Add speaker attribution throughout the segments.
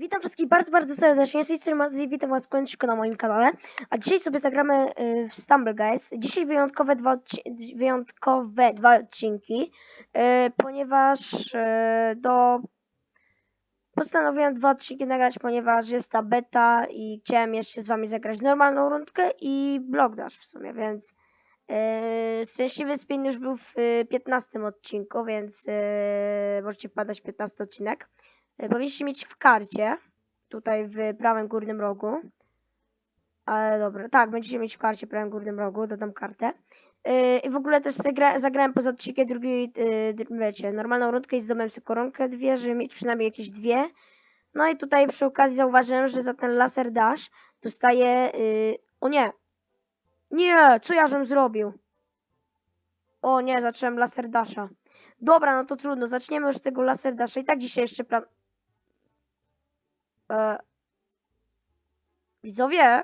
Speaker 1: Witam wszystkich bardzo, bardzo serdecznie. Z tej witam was koniecznie na moim kanale. A dzisiaj sobie zagramy y, w Stumble Guys. Dzisiaj wyjątkowe dwa, wyjątkowe dwa odcinki, y, ponieważ y, do... Postanowiłem dwa odcinki nagrać, ponieważ jest ta beta i chciałem jeszcze z wami zagrać normalną rundkę i Block Dash w sumie, więc... Yy, szczęśliwy spin już był w y, 15 odcinku, więc możecie wpadać w 15 odcinek. E, Powinniście mieć w karcie, tutaj w prawym górnym rogu. Ale dobra, tak, będziecie mieć w karcie w prawym górnym rogu, dodam kartę. Yy, I w ogóle też zagra, zagrałem poza odcinkiem drugi, yy, dr- wiecie, normalną rundkę i zdobyłem sobie koronkę dwie, żeby mieć przynajmniej jakieś dwie. No i tutaj przy okazji zauważyłem, że za ten laser dash dostaję, yy, o nie, nie, co ja żem zrobił? O nie, zacząłem laser dasha. Dobra, no to trudno, zaczniemy już z tego laser dasha i tak dzisiaj jeszcze plan... E... Widzowie?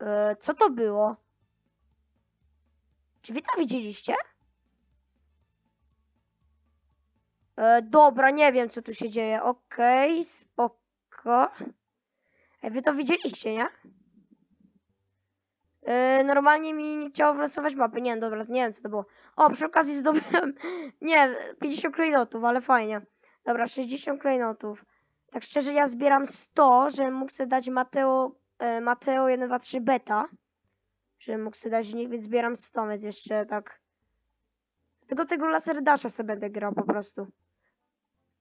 Speaker 1: E, co to było? Czy wy to widzieliście? E, dobra, nie wiem co tu się dzieje. Okej, spoko. Ej, wy to widzieliście, nie? E, normalnie mi nie chciało wylosować mapy. Nie wiem, dobra, nie wiem co to było. O, przy okazji zdobyłem, nie 50 klejnotów, ale fajnie. Dobra, 60 klejnotów. Tak szczerze, ja zbieram 100, żebym mógł sobie dać Mateo, e, Mateo 1, 2, 3 beta. Żebym mógł sobie dać nich, więc zbieram 100, więc jeszcze tak. Tego laser dasha sobie będę grał po prostu.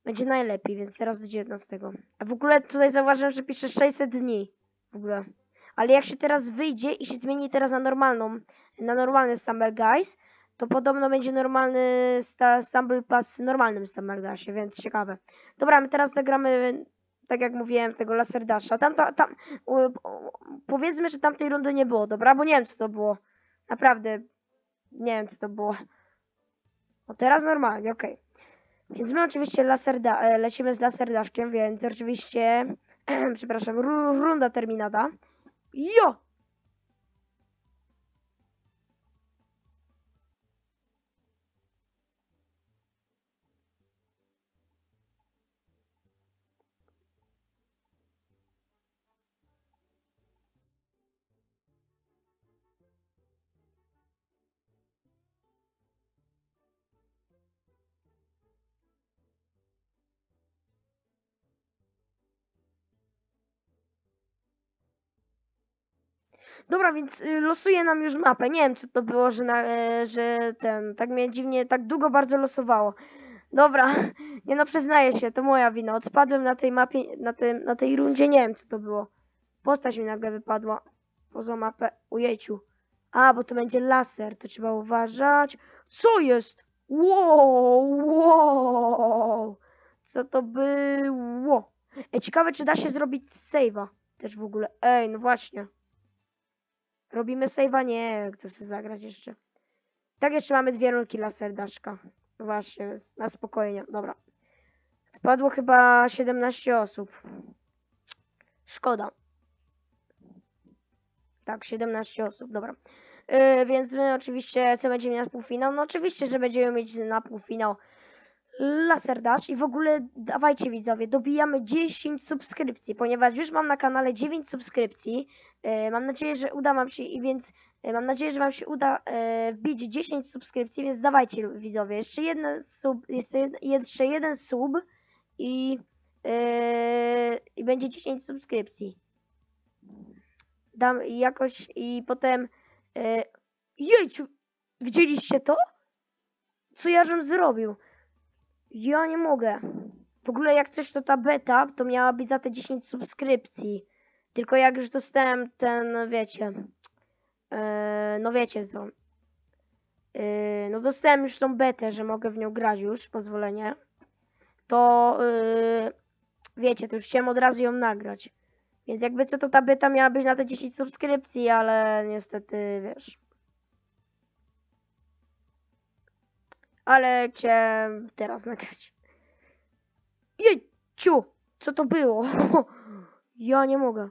Speaker 1: Będzie najlepiej, więc teraz do 19. A w ogóle tutaj zauważyłem, że pisze 600 dni. W ogóle. Ale jak się teraz wyjdzie i się zmieni teraz na normalną, na normalny Stumble Guys, to podobno będzie normalny Stumble Pass normalnym Stumble Guysie, więc ciekawe. Dobra, my teraz zagramy, tak jak mówiłem, tego Laser Dasha. Tam, tam, tam powiedzmy, że tamtej rundy nie było, dobra? Bo nie wiem, co to było. Naprawdę, nie wiem, co to było. O, teraz normalnie, okej. Więc my oczywiście laser da, e, lecimy z Laser Dashkiem, więc oczywiście, przepraszam, ru, runda terminata. Jo! Dobra, więc y, losuje nam już mapę. Nie wiem, co to było, że, na, e, że ten, tak mnie dziwnie, tak długo bardzo losowało. Dobra, nie no, przyznaję się, to moja wina. Odpadłem na tej mapie, na, tym, na tej rundzie, nie wiem, co to było. Postać mi nagle wypadła poza mapę. Ujejciu. A, bo to będzie laser, to trzeba uważać. Co jest? Wow, wow. Co to było? Ej, ciekawe, czy da się zrobić save'a też w ogóle. Ej, no właśnie. Robimy save'a? Nie, chcę sobie zagrać jeszcze. Tak, jeszcze mamy dwie rulki laserdaszka. Właśnie, na spokojnie, dobra. Spadło chyba 17 osób. Szkoda. Tak, 17 osób, dobra. Yy, więc my oczywiście, co będziemy mieć na półfinał? No oczywiście, że będziemy mieć na półfinał Laser Dash i w ogóle dawajcie widzowie, dobijamy 10 subskrypcji, ponieważ już mam na kanale 9 subskrypcji. E, mam nadzieję, że uda wam się i więc e, mam nadzieję, że wam się uda e, wbić 10 subskrypcji, więc dawajcie widzowie, jeszcze jeden sub, jeszcze, jeszcze jeden sub i, e, i będzie 10 subskrypcji. Dam jakoś i potem e, jejciu, widzieliście to? Co ja żem zrobił? Ja nie mogę. W ogóle jak coś to ta beta, to miała być za te 10 subskrypcji. Tylko jak już dostałem ten, wiecie, yy, no wiecie co. Yy, no dostałem już tą betę, że mogę w nią grać już, pozwolenie. To yy, wiecie, to już chciałem od razu ją nagrać. Więc jakby co to ta beta miała być na te 10 subskrypcji, ale niestety, wiesz. ale chciałem teraz nagrać. Jejciu! Co to było? ja nie mogę.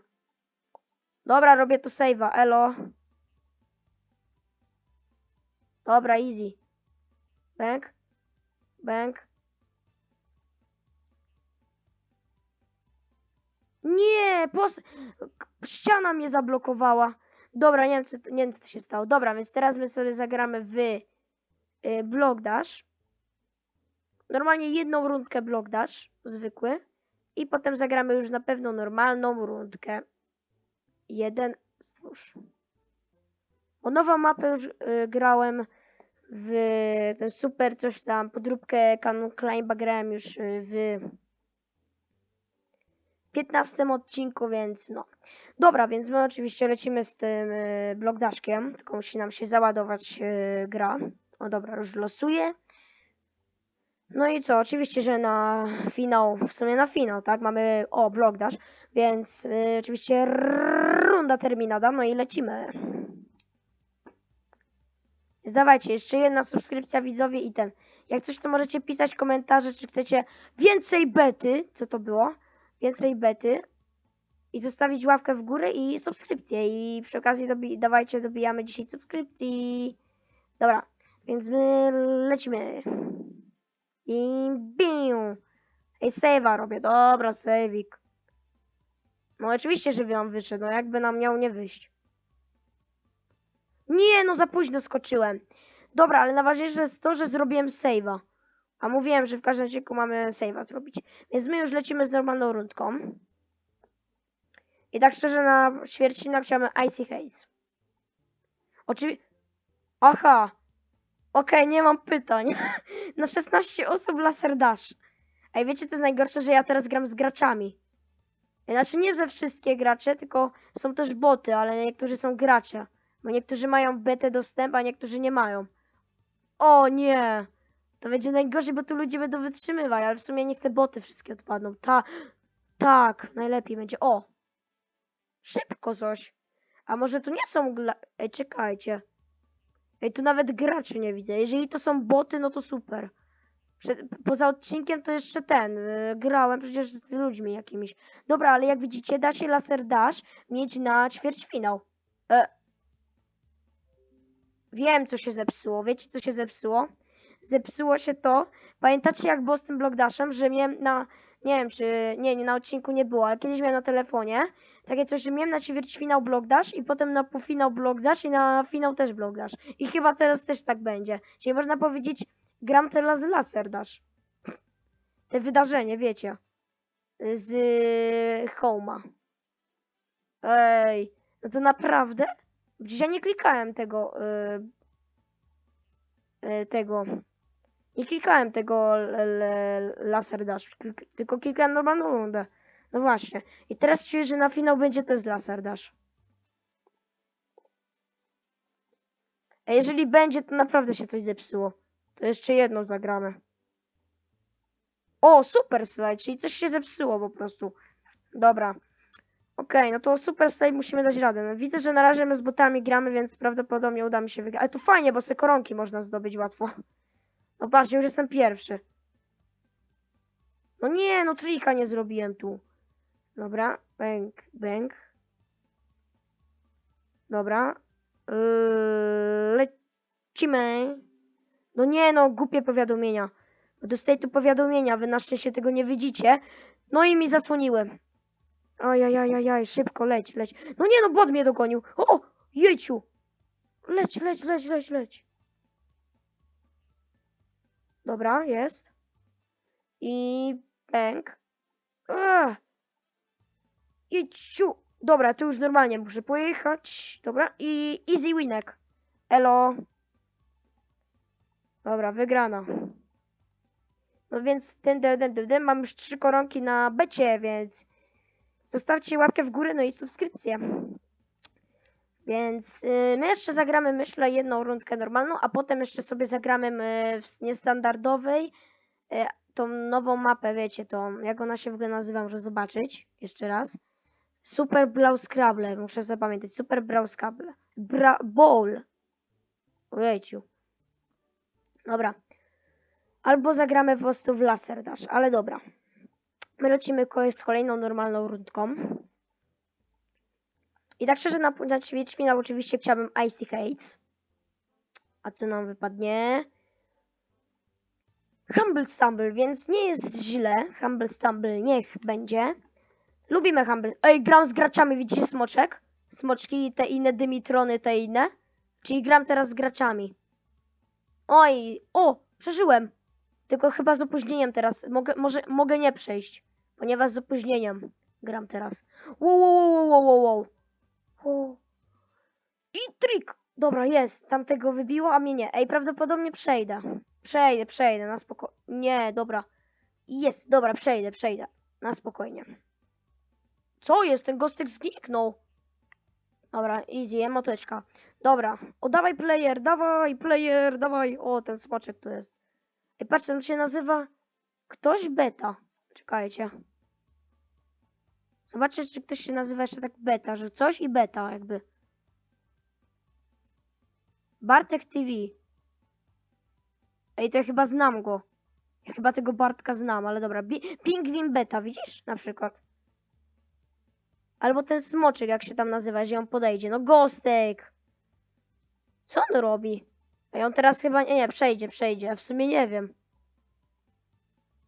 Speaker 1: Dobra, robię tu save'a, elo. Dobra, easy. Bank. Bank. Nie, pos... ściana mnie zablokowała. Dobra, nie wiem, co, nie wiem, co się stało. Dobra, więc teraz my sobie zagramy w y, Block Dash. Normalnie jedną rundkę Block Dash, zwykły. I potem zagramy już na pewno normalną rundkę. Jeden, stwórz. O nową mapę już y, grałem w ten super coś tam, podróbkę Canon Climba grałem już y, w 15 odcinku, więc no. Dobra, więc my oczywiście lecimy z tym y, blokdaszkiem, tylko musi nam się załadować gra. O dobra, już losuję. No i co, oczywiście, że na finał, w sumie na finał, tak, mamy, o, blokdash, więc y, oczywiście runda terminada, no i lecimy. Zdawajcie, jeszcze jedna subskrypcja widzowie i ten. Jak coś, to możecie pisać komentarze, czy chcecie więcej bety, co to było, więcej bety i zostawić łapkę w górę i subskrypcję i przy okazji dobi dawajcie, dobijamy 10 subskrypcji. Dobra, więc my lecimy. I biu. Ej, save'a robię, dobra, save'ik. No oczywiście, że wam wyszedł, no jakby nam miał nie wyjść. Nie, no za późno skoczyłem. Dobra, ale najważniejsze jest to, że zrobiłem save'a. A mówiłem, że w każdym odcinku mamy save'a zrobić. Więc my już lecimy z normalną rundką. I tak szczerze na ćwierćfinał chciałem Icy Haze. Oczywiście... Aha! Okej, nie mam pytań. na 16 osób laser dash. Ej, wiecie co jest najgorsze, że ja teraz gram z graczami. Znaczy nie, że wszystkie gracze, tylko są też boty, ale niektórzy są gracze. Bo niektórzy mają betę dostęp, a niektórzy nie mają. O nie! To będzie najgorzej, bo tu ludzie będą wytrzymywać, ale w sumie niech te boty wszystkie odpadną. Ta, tak, najlepiej będzie. O! Szybko coś. A może tu nie są. Ej, czekajcie. Ej, tu nawet graczy nie widzę. Jeżeli to są boty, no to super. Przed, poza odcinkiem to jeszcze ten. Yy, grałem przecież z ludźmi jakimiś. Dobra, ale jak widzicie, da się laser dash mieć na ćwierćfinał. E. Wiem, co się zepsuło. Wiecie, co się zepsuło? Zepsuło się to. Pamiętacie, jak było z tym blockdashem, że miałem na. Nie wiem, czy. Nie, nie na odcinku nie było, ale kiedyś miałem na telefonie. Takie coś, że miałem na ćwierćfinał blockdash i potem na półfinał blockdash i na finał też blockdash. I chyba teraz też tak będzie. Czyli można powiedzieć, gram teraz laser dash. Te wydarzenie, wiecie. Z Home'a. Ej, no to naprawdę? Przecież ja nie klikałem tego. y, y, tego. Nie klikałem tego laser dash, klik- tylko klikałem normalną rundę. No właśnie. I teraz czuję, że na finał będzie też laser dash. A jeżeli będzie, to naprawdę się coś zepsuło. To jeszcze jedną zagramy. O, super slide, czyli coś się zepsuło po prostu. Dobra. Okej, no to super slide musimy dać radę. No, widzę, że na razie my z botami gramy, więc prawdopodobnie uda mi się wygrać. Ale to fajnie, bo se koronki można zdobyć łatwo. No patrzcie, już jestem pierwszy. No nie, no trika nie zrobiłem tu. Dobra, bęk, bęk. Dobra. Yy, lecimy. No nie no, głupie powiadomienia. Dostaję tu powiadomienia, wy na szczęście tego nie widzicie. No i mi zasłoniły. Ajajajajaj, szybko, leć, leć. No nie no, bot mnie dogonił. O, jejciu. Leć, leć, leć, leć, leć. Dobra, jest. I bęk. Ech. Jejciu. Dobra, tu już normalnie muszę pojechać. Dobra, i easy winek. Elo. Dobra, wygrana. No więc ten, ten, ten, ten, mam już trzy koronki na becie, więc zostawcie łapkę w górę, no i subskrypcję. Więc y, my jeszcze zagramy, myślę, jedną rundkę normalną, a potem jeszcze sobie zagramy y, w niestandardowej y, tą nową mapę, wiecie, tą, jak ona się w ogóle nazywa, muszę zobaczyć jeszcze raz. Super Blau Scrabble, muszę zapamiętać. Super Blau Scrabble. Bra Bowl. Ojejciu. Dobra. Albo zagramy po prostu w Laser Dash, ale dobra. My lecimy z kolejną normalną rundką. I tak szczerze na, na ćwierćfinał oczywiście chciałbym Icy Hates. A co nam wypadnie? Humble Stumble, więc nie jest źle. Humble Stumble niech będzie. Lubimy Humble. Ej, gram z graczami, widzicie smoczek? Smoczki i te inne dymitrony, te inne. Czyli gram teraz z graczami. Oj, o, przeżyłem. Tylko chyba z opóźnieniem teraz. Mogę, może, mogę nie przejść, ponieważ z opóźnieniem gram teraz. Wow, wow, wow, wow, wow, wow. I trik. Dobra, jest. Tamtego wybiło, a mnie nie. Ej, prawdopodobnie przejdę. Przejdę, przejdę, na spoko... Nie, dobra. Jest, dobra, przejdę, przejdę. Na spokojnie. Co jest? Ten gostek zniknął. Dobra, easy, emoteczka. Dobra, o dawaj player, dawaj player, dawaj. O, ten smoczek tu jest. Ej, patrzcie, on się nazywa ktoś beta. Czekajcie. Zobaczcie, czy ktoś się nazywa jeszcze tak beta, że coś i beta jakby. Bartek TV. Ej, to ja chyba znam go. Ja chyba tego Bartka znam, ale dobra. Bi- Pingwin beta, widzisz? Na przykład. Albo ten smoczek, jak się tam nazywa, że on podejdzie. No Gostek! Co on robi? Ej, on teraz chyba... Nie, nie, przejdzie, przejdzie. A w sumie nie wiem.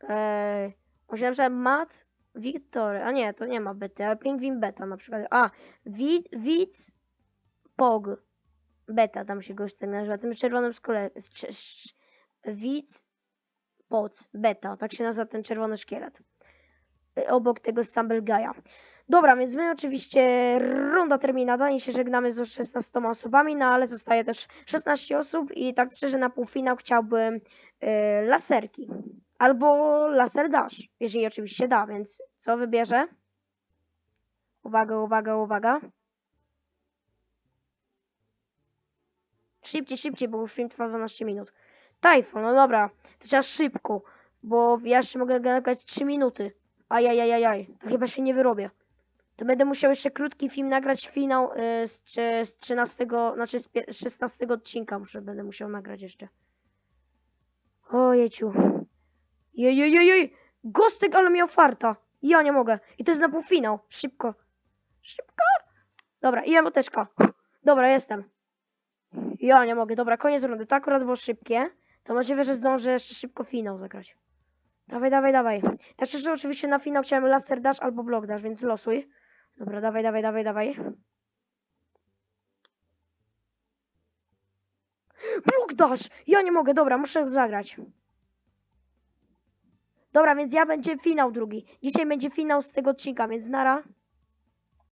Speaker 1: Ej, myślałem, że Matt Victory. A nie, to nie ma bety, ale Pingwin beta na przykład. A, Wi- Widz Pog. Beta tam się gość tak nazywa. Tym czerwonym sz- sz- Widz Poc. Beta. Tak się nazywa ten czerwony szkielet. Y, Obok tego Stumble Guy'a. Dobra, więc my oczywiście runda terminata i się żegnamy z 16 osobami, no ale zostaje też 16 osób i tak szczerze na półfinał chciałbym y, laserki. Albo laser dash, jeżeli oczywiście da, więc co wybierze? Uwaga, uwaga, uwaga. Szybciej, szybciej, bo już film trwa 12 minut. Tajfun, no dobra, to trzeba szybko, bo ja jeszcze mogę nagrać 3 minuty. Ajajajajaj, to chyba się nie wyrobię. To będę musiał jeszcze krótki film nagrać, finał y, z, z 13, znaczy z pie- 16 odcinka muszę, będę musiał nagrać jeszcze. Ojeciu. Jejejejej, Gostek, ale miał farta. Ja nie mogę. I to jest na półfinał. Szybko. Szybko. Dobra, i emoteczka. Dobra, jestem. Ja nie mogę. Dobra, koniec rundy. To akurat było szybkie. To możliwe, że zdążę jeszcze szybko finał zagrać. Dawaj, dawaj, dawaj. Tak szczerze, oczywiście na finał chciałem laser dash albo block dash, więc losuj. Dobra, dawaj, dawaj, dawaj, dawaj. Block dash! Ja nie mogę, dobra, muszę zagrać. Dobra, więc ja będzie finał drugi. Dzisiaj będzie finał z tego odcinka, więc nara.